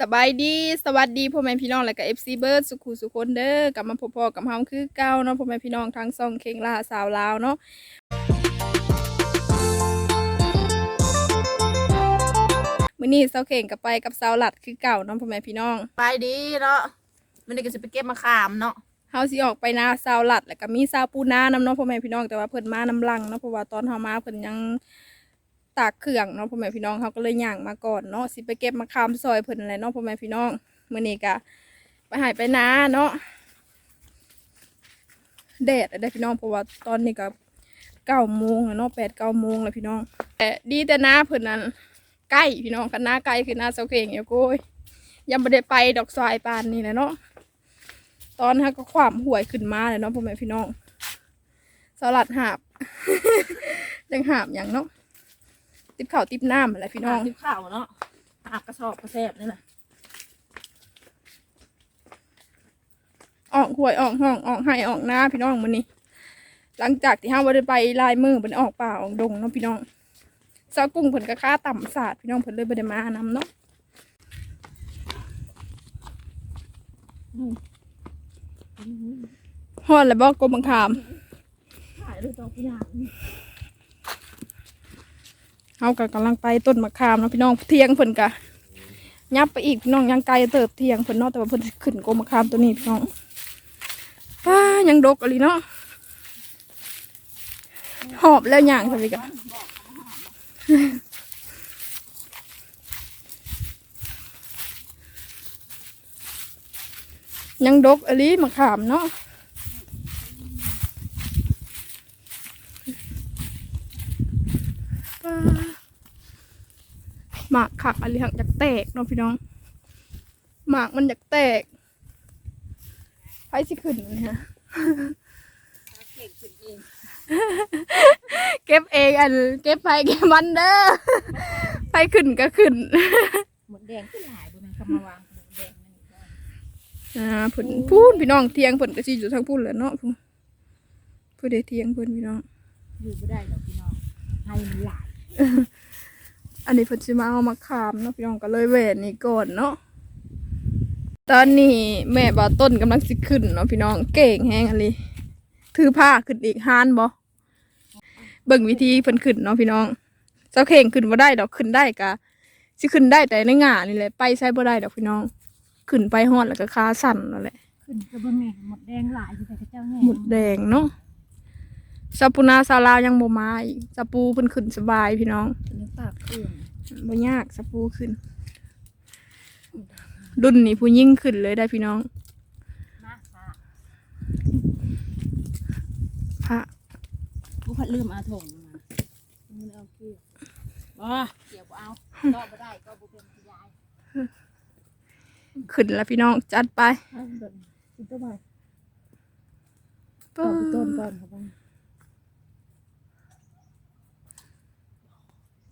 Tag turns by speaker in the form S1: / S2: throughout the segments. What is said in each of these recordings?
S1: สบายดีสวัสดีพ่อแม่พี่น้องและก็เอฟซีเบิร์ดสุขุสุคนเด้อกลับมาพบพอกับเฮาคือเก่าเนาะพ่อแม่พี่น้องทั้งซองเคงลาสาวลาวเนาะมื้อนี้เซาเข่งกับไปกับสาวหลัดคือเก่าเนาะพ่อแม่พี่น้อง
S2: ไปดีเนาะมันนี่ก็จะไปเก็บมะขามเนาะ
S1: เฮาสิออกไปนาสาวหลัดแล้วก็มีสาวปูนานำเนาะพ่อแม่พี่น้องแต่ว่าเพิ่นมานำลังเนาะเพราะว่าตอนเฮามาเพิ่นยัง ตากเครื่องเนาะพ่อแม่พี่น้องเฮาก็เลยย่างมาก่อนเนาะสิไปเก็บมะขามซอยเพิ่นแหละเนาะพ่อแม่พี่น้องมื้อนี้ก็ไปหายไปนาเนาะแดดได้พี่น้องเพราะว่าตอนนี้ก็เก้าโมงแล้วเนาะแปดเก้าโมงแล้วพี่น้อง แต่ดีแต่นาเพิ่นนั้นใกล้พี่น้องคันนาไกล้คือนาเสาเข่งอยู่โก้ยยังบ่ได้ไปดอกซอยปานนี่แหละเนาะตอนนั้นก็ความห่วยขึ้นมาเลยเนาะพ่อแม่พี่น้องสลัดหาบยังหาบอย่างเนาะ ติบข่าวติบน้ำอะไรพี่น้อง
S2: ทิพข้าวเนาะหาบกระสอบกระแสบนี่แหละ
S1: ออกห่วยออกห้องออกให้ออกหน้าพี่น้องมันนี้หลังจากที่ห้าวันไปลายมือเป็นออกป่าออกดงเนาะพี่น้องซากุ้งเพิ่นก็ค่าต่ำศาสตร์พี่น้องเพิ่นเลยบ่ได้มานำเนาะฮอดแล้วบอกกรมบังคาม
S2: ถ่ายด้วยตัวพี่นาง
S1: เขาก็กำลังไปต้นมะขามเนาะพี่น้องเทียงเพิ่นกะยับไปอีกพี่น้องยังไกลเติบเทียงเพิ่นเนาะแต่ว่าเพิ่นขึ้นโกมะขามตัวนี้พี่น้องป้ายังดกอะไรเนาะหอบแล้วย่างสิกะยังดกอะไรมะขามเนาะป้า หมากขักอะไรหักอยากแตกเนาะพี่น้อง หมากมันอยากแตกไฟสิขึ้นเลยฮะ
S2: เก่งสุดเอง
S1: เก็บเองอัน เก็บไปเก็บมันเด้อไฟขึ้นก็ขึ้น
S2: หมดแดงขึ้นหลายบนนั้นคำมาวางหมดแดงนั่นอ่า
S1: ผลพูนพี่น้องเทียงผลก็สิอยู่ทางพูนแหละเนาะพูผู้ใดเทียงพิ่นพี่น้อง
S2: อยู่ไม่ได้หรอกพี่น้องให้มันหลาย
S1: อันนี้เพิ่นสิมาเอามาขามเนาะพี่น้องก็เลยแหวนนี่ก่อนเนาะตอนนี้แม่บ่าวต้นกำลังสิขึ้นเนาะพี่น้องเก่งแฮงอะไรถือผ้าขึ้นอีกฮานบ่เบิ่งวิธีเพิ่นขึ้นเนาะพี่น้องเจ้าเข่งขึ้นบ่ได้ดอกขึ้นได้กะสิขึ้นได้แต่ในง่านี่แหละไปใช้บ่ได้ดอกพี่น้อง ขึ้นไปฮอดแล้วก็ขาสั่นนั่นแหละ
S2: ขึ้นกระเบื้องแม่หมดแดงหลายอยู่แต่เจ้าแม่
S1: หมดแดงเนาะ ซาปูนาซาลาวยังบ่มาอีกซาปูเพิ่นขึ้นสบายพี่น้อง
S2: เป็นปากเครื่อง
S1: บ่ยากสปูขึ้น รุ่นนี้ผู้ยิ่งขึ้นเลยได้พี่น้อง
S2: นะค่ะ
S1: พระ
S2: ผู้พัดลืมเอาถงมามึงเอาเกี่ยวบ่เกี่ยวบ่เอาก็บ่ได้ก็บ่เป็นพยาย
S1: ขึ้นแล้วพี่น้องจัดไป
S2: เอาเดินสิตัวใบ
S1: ปึ้
S2: เอา
S1: ง
S2: ต้นก่อนครับผม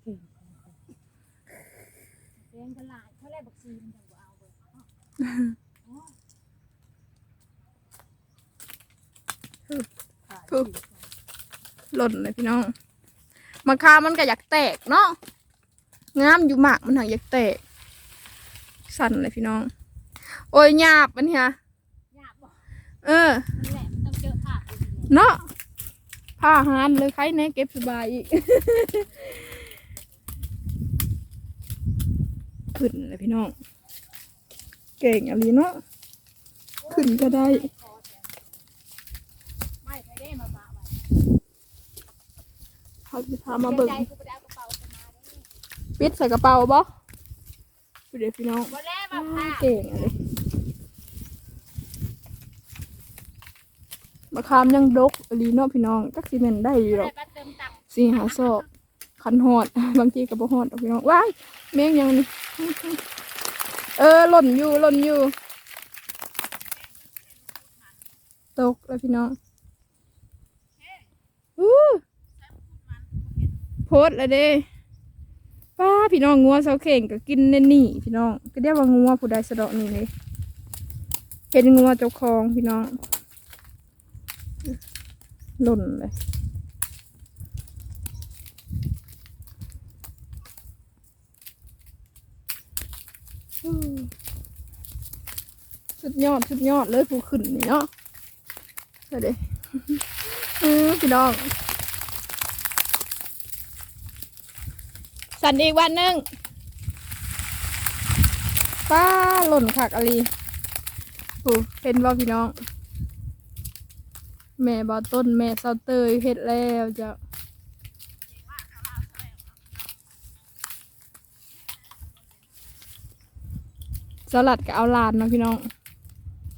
S2: เก่งแด งก็หลายเท่าไรบักซีมันจังบ่เอาเบิ่ง
S1: ปึ๊บหล่นเลยพี่น้องมะขามมันก็อยากแตกเนาะงามอยู่มากมันหักอยากแตก สั่นเลยพี่น้อง โอ้ยหยาบมันเฮีย
S2: ยากบ่
S1: เออ
S2: นั่นแหละต้องเจอภาพอ
S1: เนาะผ้าหานเลยใครแน่เก็บสบายอีก ขึ้นเลยพี่น้อง เก่งอะไรเนาะขึ้นก็ได้เขาจะพามาเบิ่ง
S2: ปิด
S1: ใส่กระเป๋าบ่ดูเดี๋ยวพี่น้องเก่งอะไรมะขามยังดกอะไรเนาะพี่น้องจักซีเมนได้อยู่หรอกสี่หาศอก คันหอด บางทีกับบ่หอดดอกพี่น้องว้ายแมงยังนี่เออหล่นอยู่หล่นอยู่ ตกแล้วพี่น้องอู้โพดแล้วเด้ป้าพี่น้องงัวเสาเข่งก็กินเน่นนี่พี่น้อง ก็เรียกว่างัวผู้ใดสะดาะนี่เลยเห็นงัวเจ้าของพี่น้อง หล่นเลย สุด ยอดสุดยอดเลยผู้ขึ้นนี่เนาะเดี๋ยวดิพี่น้องสันอีกวันหนึ่งป้าหล่นขักอลีผู้เป็นบ่พี่น้อง แม่บอต้นแม่เซาเตยเฮ็ดแล้วจ้ะสลัดก็เอาลานเนาะพี่น้อง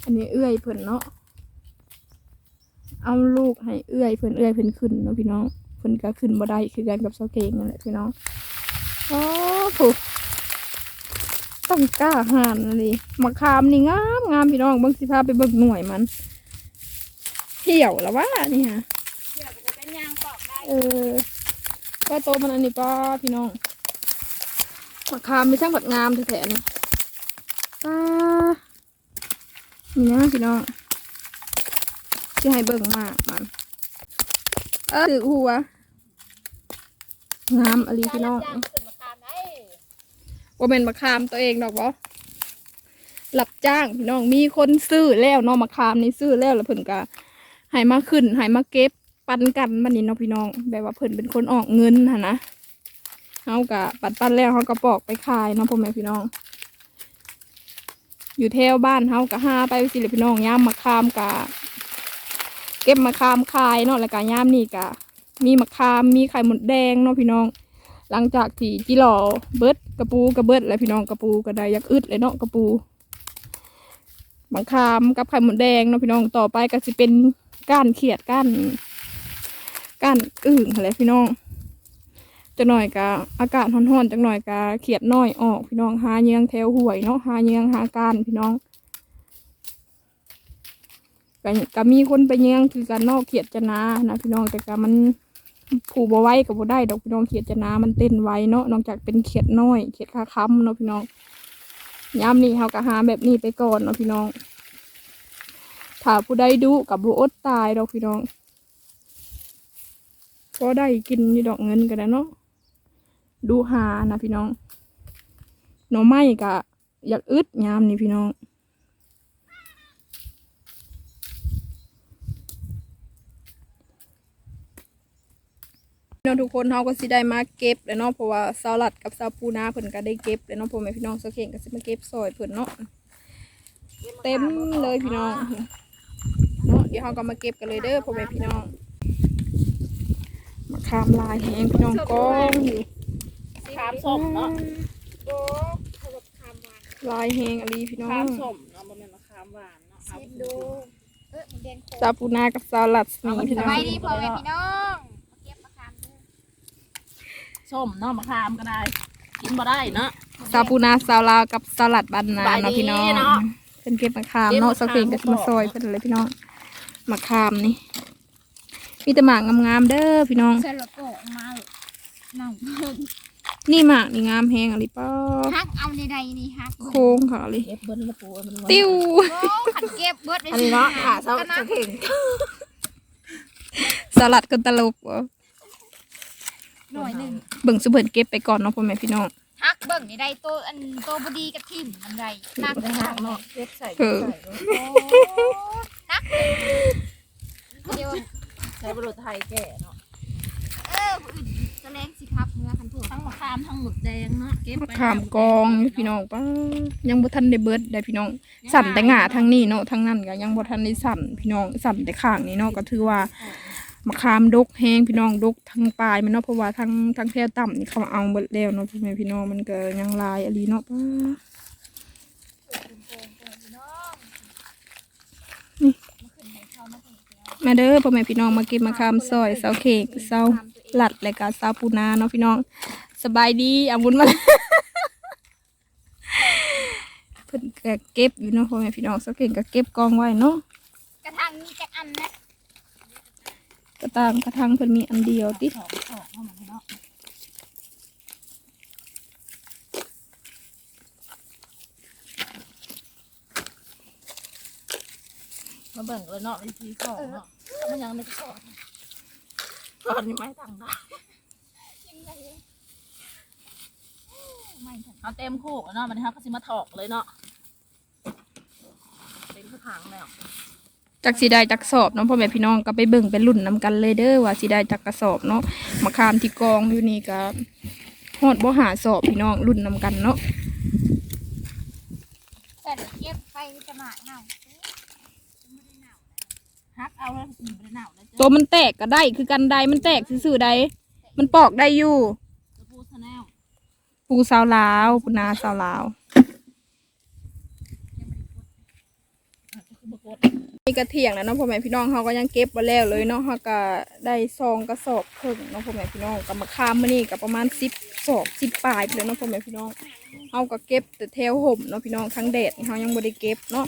S1: อันนี้เอื้อยเพิ่นเนาะเอาลูกให้เอื้อยเพิ่นเอื้อยเพิ่นขึ้นเนาะพี่น้องเพิ่นก็ขึ้นบ่ได้คือกันกับเสาเกงนั่นแหละพี่น้องโอ้ผูต้องกล้าหาญเลยมะขามนี่งามงามพี่น้องเบิ่งสิพาไปเบิ่งหน่วยมันเหี่ยวแล้ววะนี่ฮะ
S2: เดี๋ยวเป็นยางปอกได้
S1: เออก็โตมันอันนี้ป้าพี่น้องมะขามไม่ช่างบัดงามแท้ๆนี่ป้า นี่นะพี่น้องจะให้เบิ่งมากมันเออถือหัวงามอลีพี่น้องว่าเป็นมะขามตัวเองดอกบอหลับจ้างพี่น้องมีคนซื้อแล้วเนาะมะขามนี่ซื้อแล้วแล้วเพิ่นก็ให้มาขึ้นให้มาเก็บปันกันบันนี้เนาะพี่น้อง แบบว่าเพิ่นเป็นคนออกเงินหั่นะเฮากะปันปันแล้วเฮาก็ปอกไปขายเนาะพ่อแม่พี่น้อง อยู่แถวบ้านเฮากะหาไปสิเลยพี่น้องย่ามมะขามกะเก็บมะขามขายเนาะแล้วก็ย่ามนี่กะมีมะขามมีไข่หมดแดงเนาะพี่น้อง หลังจากที่จิหล่อเบิดกระปูกระเบิดแล้วพี่น้องกระปูก็ไดยักอึดเลยเนาะกระปูบางคามกับไข่หมดแดงเนาะพี่น้องต่อไปก็จะเป็นก้านเขียดก้านก้านอึ่งอะไรพี่น้อง จะหน่อยกะอากาศร้อนๆจังหน่อยกะเขียดน้อยออกพี่น้องหาเยืองแถวห่วยเนาะหาเยืองหากานพี่น้องก็ก็มีคนไปเยืองคือการนอกเขียดจะนานะพี่น้องแต่กะมันผูบ่ไว้กับบ่ได้ดอกพี่น้องเขียดจะนามันเต้นไว้เนาะนอกจากเป็นเขียดน้อยเขียดขาค้ำเนาะพี่น้องยามนี้เฮาก็หาแบบนี้ไปก่อนเนาะพี่น้องถ้าผู้ใดดุกับบ่อดตายดอกพี่น้องก็ได้กินนี่ดอกเงินกันนะเนาะ ดูหานะพี่น้องหน่อไม้ก็อยากอึดยามนี้พี่น้องพี่น้องทุกคนเขาก็สิได้มาเก็บแล้วเนาะเพราะว่าซาลัดกับซาปูนาเพิ่นก็ได้เก็บแล้วเนาะพ่อแม่พี่น้องสาเข่งก็สิมาเก็บซอยเพิ่นเนาะเต็มเลยพี่น้องเนาะเดี๋ยวเขาก็มาเก็บกันเลยเด้อพ่อแม่พี่น้องมาขามลายแหงพี่น้องกองอยู่
S2: คามส้มเนาะ
S1: ลายแหงอลีพี่น้อ
S2: คางมส้มเนาะมันเป็นมะขามหวานเนาะเอาไปดู
S3: เออมันแดงโค
S1: ซาปูนากับซาลัดนี่พี่
S3: ส
S1: น้อง
S3: บายดีพ่อแม่พี่น้องมาเก็บมะขามเด้อ
S2: ส้มเนาะมะขามก็ได้ กินบ่ได้เนาะ
S1: ซาปูนาซาลาวกับซาลัดบันนา
S2: สบาย
S1: เนาะ
S2: ดี
S1: พี่น้อง
S2: เนาะ
S1: เพิ่นเก็บมะขาม
S2: เก็บ
S1: เนาะ
S2: มะขาม
S1: เสาเข่งก็สิมาซอยเพิ่นเลยพี่น้องมะขามนี่มีแต่หมากงามๆเด้อพี่น้อง
S3: เสร็จแล้วก็มานั่งเพิ่ง
S1: นี่หมากนี่งามแฮงอะไรป้า
S3: ฮักเอาในใดนี่ฮัก
S1: โค้งค่ะเลย
S2: เก็บเบิ้ลละปูมันไว้
S1: ติ้ว
S3: โอ้ขันเก็บเบิดเลย
S2: อันนี้เนาะค่ะเสา
S3: ก็นะ
S2: เสาเข่ง
S1: สลัดกันตลกวะ
S3: หน่อยหนึ่ง
S1: เบิ่งสุเพิ่นเก็บไปก่อนเนาะพ่อแม่พี่น้อง
S3: ฮักเบิ่งในใดโตอันโตบดีกับทิมมันใดนัก
S2: บ่ได้หักเนาะเก็บใส่
S1: เออ
S2: ใส่ไว้
S3: โอ้นักเดียว
S2: ใช้บรุษไทยแก่เนาะ
S3: เออผู้อื่นจะแรง สิครับเมื่อคันถูก
S2: ทั้งมะขามทั้งหมึกแดงเนาะเก็บ
S1: มะ
S2: ไป
S1: ขามกองอยู่พี่น้องป้ายังบ่ทันได้เบิดได้พี่น้อง สั่นแต่หง่าทางนี้เนาะทางนั้นก็ยังบ่ทันได้สั่นพี่น้องสั่นแต่ข้างนี้เนาะก็ถือว่ามะขามดกแฮงพี่น้องดกทางปลายมันเนาะเพราะว่าทางทางแถวต่ำนี่เขาเอาเบิดแล้วเนาะพ่อแม่พี่น้องมันก็ยังลายอลีเนาะป้ามาเด้อพ่อแม่พี่น้องมาเก็บมะขามซอยเสาเค้กเสา หลัดและก็เสาปูนาเนาะพี่น้อง สบายดีอาวุธมาแล้วเพิ่นก็เก็บอยู่เนาะพ่อแม่พี่น้องเสาเค้กก็เก็บกองไว้เนาะ
S3: กระทั่งมีจักอันนะ
S1: กระตางกระทังเพิ่นมีอันเดียวติ
S2: สองสองเข้ามาเนาะมาเบิ่งเลยเนาะวิธีของเนาะถ้ามันยังไม่ได้สอ นสอนนี่ไม่ตังได้
S3: ไม่ทัน
S2: เอาเต็มคู่เนาะมันนี้ครับก็สิมาถอกเลยเนาะคือขังแล้ว
S1: จากสีได้จากสอบเนาะพ่อแม่พี่น้องก็ไปเบิ่งไปรุ่นนำกันเลยเด้อว่าสีได้จากกระสอบเนาะมะขามที่กองอยู่นี่ก็ฮอดบ่หาสอบพี่น้องรุ่นนำกันเนาะ
S3: แต่เดี๋ยวเก็บไปจะหมากเงา
S2: ฮักเอาแล้วสีบ่ได้หนาวแล้วจ้ะ
S1: ตัวมันแตกก็ได้คือกันใดมันแตกซื่อๆใดมันปอกได้อยู่
S2: ปูชาแนล
S1: ปูสาวลาวปูนาสาวลาว
S2: อาจจะคือบกด
S1: นี่กระเทียงนะเนาะพ่อแม่พี่น้องเขาก็ยังเก็บมาแล้วเลยเนาะเขาก็ได้ซองกระสอบครึ่งเนาะพ่อแม่พี่น้องกับมะขามมื้อนี้ก็ประมาณสิบสอบสิบปลายไปเลยเนาะพ่อแม่พี่น้องเขาก็เก็บแต่แถวห่มเนาะพี่น้องทั้งแดดนี่เขายังบ่ได้เก็บเนาะ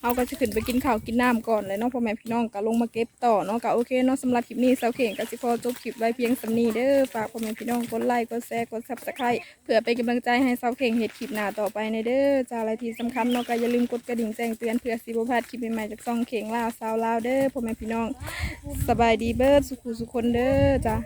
S1: เขาก็จะขึ้นไปกินข้าวกินน้ำก่อนเลยเนาะพ่อแม่พี่น้องก็ลงมาเก็บต่อเนาะก็โอเคเนาะสำหรับคลิปนี้เซาเข่งก็สิพอจบคลิปไว้เพียงสำนี้เด้อฝากพ่อแม่พี่น้องกดไลค์กดแชร์กดซับสไครต์เพื่อเป็นกำลังใจให้เซาเข่งเฮ็ดคลิปหน้าต่อไปในเด้อจ้าอะไรที่สำคัญเนาะก็อย่าลืมกดกระดิ่งแจ้งเตือนเพื่อสิบพลาดคลิปใหม่ๆจากซองเข่งลาวสาวลาวเด้อพ่อแม่พี่น้องสบายดีเบิดสุขุสุคนเด้อจ้า